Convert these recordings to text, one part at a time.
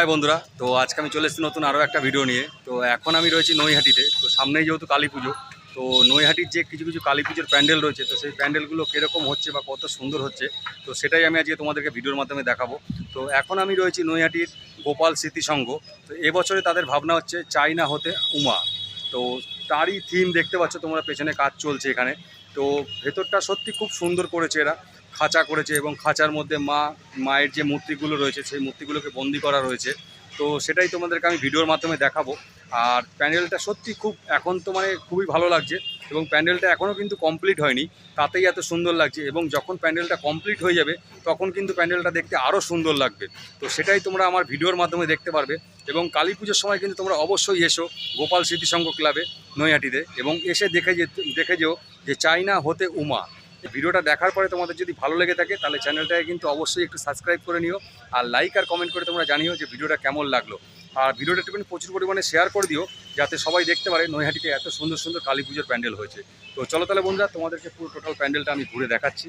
High বন্ধুরা, তো আজকে আমি চলে এসেছি নতুন আরও একটা ভিডিও নিয়ে। তো এখন আমি রয়েছি নৈহাটিতে, তো সামনেই যেহেতু কালী পুজো, তো নৈহাটির যে কিছু কিছু কালী পুজোর প্যান্ডেল রয়েছে, তো সেই প্যান্ডেলগুলো কীরকম হচ্ছে বা কত সুন্দর হচ্ছে, তো সেটাই আমি আজকে তোমাদেরকে ভিডিওর মাধ্যমে দেখাবো। তো এখন আমি রয়েছি নৈহাটির গোপাল স্মৃতি সংঘ, তো এবছরে তাদের ভাবনা হচ্ছে চাইনা হতে উমা। তো তারই থিম দেখতে পাচ্ছ তোমরা, পেছনে কাজ চলছে এখানে। তো ভেতরটা সত্যি খুব সুন্দর করেছে এরা। খাঁচা করেছে এবং খাঁচার মধ্যে মা, মায়ের যে মূর্তিগুলো রয়েছে, সেই মূর্তিগুলোকে বন্দি করা রয়েছে। তো সেটাই তোমাদেরকে আমি ভিডিওর মাধ্যমে দেখাবো। আর প্যান্ডেলটা সত্যি খুব, এখন তো মানে খুবই ভালো লাগছে এবং প্যান্ডেলটা এখনও কিন্তু কমপ্লিট হয়নি। তাতেই এত সুন্দর লাগছে এবং যখন প্যান্ডেলটা কমপ্লিট হয়ে যাবে, তখন কিন্তু প্যান্ডেলটা দেখতে আরও সুন্দর লাগবে। তো সেটাই তোমরা আমার ভিডিওর মাধ্যমে দেখতে পারবে এবং কালী পুজোর সময় কিন্তু তোমরা অবশ্যই এসো গোপাল স্মৃতিসংঘ ক্লাবে নৈহাটিতে এবং এসে দেখে যে, দেখে যেও যে চাইনা হতে উমা। ভিডিওটা দেখার পরে তোমাদের যদি ভালো লেগে থাকে, তাহলে চ্যানেলটাকে কিন্তু অবশ্যই একটু সাবস্ক্রাইব করে নিও আর লাইক আর কমেন্ট করে তোমরা জানিও যে ভিডিওটা কেমন লাগল। আর ভিডিওটা একটুখানি প্রচুর পরিমাণে শেয়ার করে দিও, যাতে সবাই দেখতে পারে নৈহাটিতে এত সুন্দর সুন্দর কালী পুজোর প্যান্ডেল হয়েছে। তো চলো তাহলে বন্ধুরা, তোমাদেরকে পুরো টোটাল প্যান্ডেলটা আমি ঘুরে দেখাচ্ছি।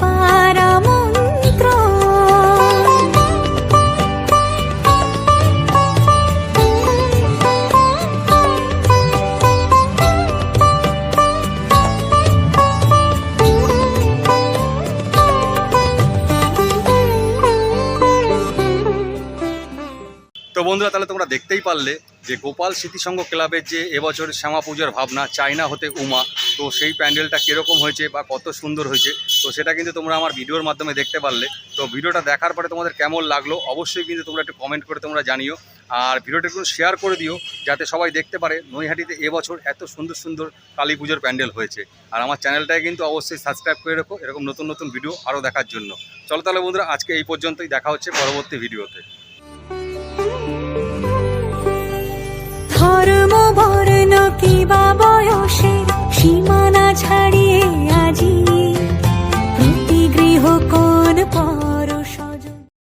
সবার মন্ত্র বন্ধুরা তাহলে তোমরা দেখতেই পারলে যে গোপাল স্মৃতিসংঘ ক্লাবের যে এবছর শ্যামা পুজোর ভাবনা, চায়না হতে উমা, তো সেই প্যান্ডেলটা কীরকম হয়েছে বা কত সুন্দর হয়েছে, তো সেটা কিন্তু তোমরা আমার ভিডিওর মাধ্যমে দেখতে পারলে। তো ভিডিওটা দেখার পরে তোমাদের কেমন লাগল, অবশ্যই কিন্তু তোমরা একটু কমেন্ট করে তোমরা জানিও। আর ভিডিওটা একটু শেয়ার করে দিও, যাতে সবাই দেখতে পারে নৈহাটিতে এবছর এত সুন্দর সুন্দর কালী পুজোর প্যান্ডেল হয়েছে। আর আমার চ্যানেলটাকে কিন্তু অবশ্যই সাবস্ক্রাইব করে রেখো, এরকম নতুন নতুন ভিডিও আরও দেখার জন্য। চলো তাহলে বন্ধুরা, আজকে এই পর্যন্তই, দেখা হচ্ছে পরবর্তী ভিডিওতে। বা বয়সে সীমানা ছাড়িয়ে আজি প্রতি গৃহ কোন পথ